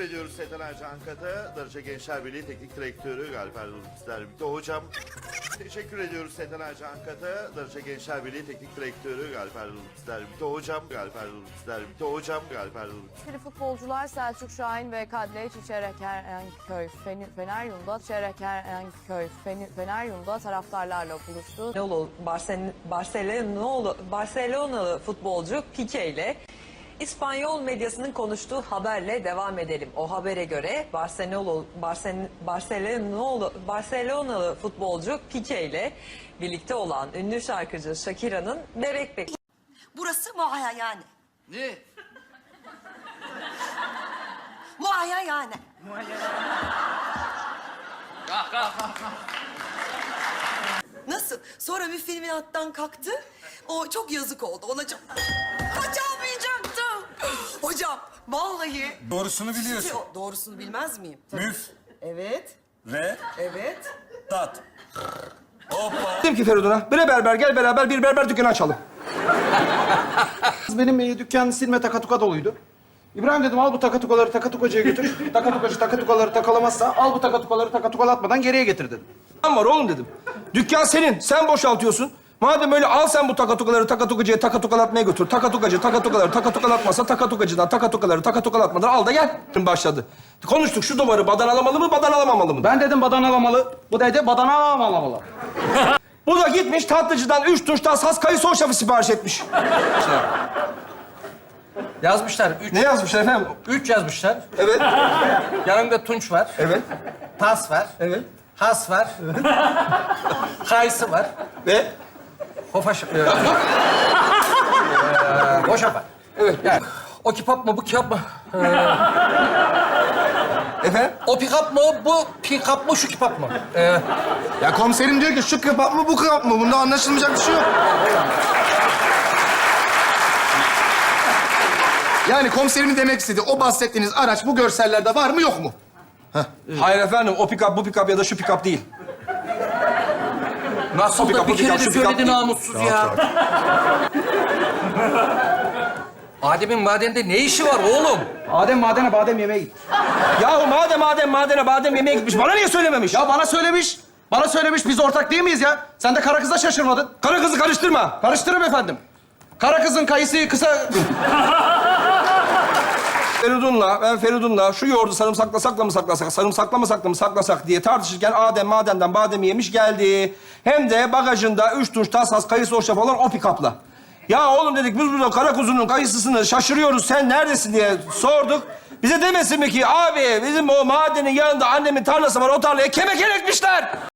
Teşekkür ediyoruz Seten Ercan Kat'a. Darıca Gençler Birliği Teknik Direktörü Galip Erdoğan bizlerle birlikte. Hocam teşekkür ediyoruz Seten Ercan Kat'a. Darıca Gençler Birliği Teknik Direktörü Galip Erdoğan bizlerle birlikte. Hocam Galip Erdoğan bizlerle birlikte. Hocam Galip Erdoğan Etkili futbolcular Selçuk Şahin ve Kadri Çerekenköy Feneryum'da Çerekenköy Feneryum'da taraftarlarla buluştu. Barcelona'lı Barcelona, Barcelona, Barcelonalı futbolcu Pique ile İspanyol medyasının konuştuğu haberle devam edelim. O habere göre Barcelona, Barcelona, Barcelona, Barcelonalı futbolcu Pique ile birlikte olan ünlü şarkıcı Shakira'nın bebek bek Burası muayene. Ne? Muayene. Kalk kalk. Nasıl? Sonra bir filmin hattan kalktı. O çok yazık oldu. Ona çok... Kaçamayacaktım. Hocam vallahi... Doğrusunu biliyorsun. Yo, Doğrusunu bilmez miyim? Müf, Evet, re, evet. tat. Hoppa. Dedim ki Feridun'a, bre berber gel beraber bir berber dükkanı açalım. Benim e, dükkan silme takatuka doluydu. İbrahim dedim al bu takatukaları takatukacıya götür. Takatukacı takatukaları takalamazsa al bu takatukaları takatukalatmadan geriye getir dedim. Tamam var oğlum dedim. Dükkan senin, sen boşaltıyorsun. Madem öyle al sen bu takatukaları takatukacıya takatukalatmaya götür. Takatukacı takatukaları takatukalatmazsa takatukacıdan takatukaları takatukalatmadan al da gel. Başladı. Konuştuk şu duvarı badanalamalı mı badanalamalı mı? Ben dedim badanalamalı. Bu dedi badanalamalı. Bu da gitmiş tatlıcıdan üç tuştan saz kayısı hoşafı sipariş etmiş. Yazmışlar. Üç, Ne yazmışlar efendim? üç yazmışlar. Evet, Yanında tunç var. evet, Tas var. evet. Has var. Kayısı var. Ve Hofaş... Ee, Hoşaf var. evet. Yani, o kipap mı, bu kipap mı? Efendim? O pikap mı, bu pikap mı, şu kipap mı? Ee, Ya komiserim diyor ki şu kebap mı bu kebap mı? Bunda anlaşılmayacak bir şey yok. Yani komiserimin demek istediği o bahsettiğiniz araç bu görsellerde var mı yok mu? Hayır efendim o pikap bu pikap ya da şu pikap değil. Nasıl pikap, da bir kere de söyledi namussuz ya. Adem'in madende ne işi var oğlum? Adem madene badem yemeye git. Yahu madem Adem madene badem yemeye gitmiş bana niye söylememiş? Ya bana söylemiş. Bana söylemiş biz ortak değil miyiz ya? Sen de kara kıza şaşırmadın. Karı kızı karıştırma. Karıştırım efendim. Kara kızın kayısı kısa... Feridun'la, ben Feridun'la şu yoğurdu sarımsaklasak mı saklasak, sarımsakla mı sakla mı saklasak diye tartışırken Adem madenden bademi yemiş geldi. Hem de bagajında üç tuş tasas kayısı hoşaf olan o pikapla. Ya oğlum dedik biz burada kara kuzunun kayısısını şaşırıyoruz sen neredesin diye sorduk. Bize demesin mi ki abi bizim o madenin yanında annemin tarlası var o tarlaya kemek ekmişler.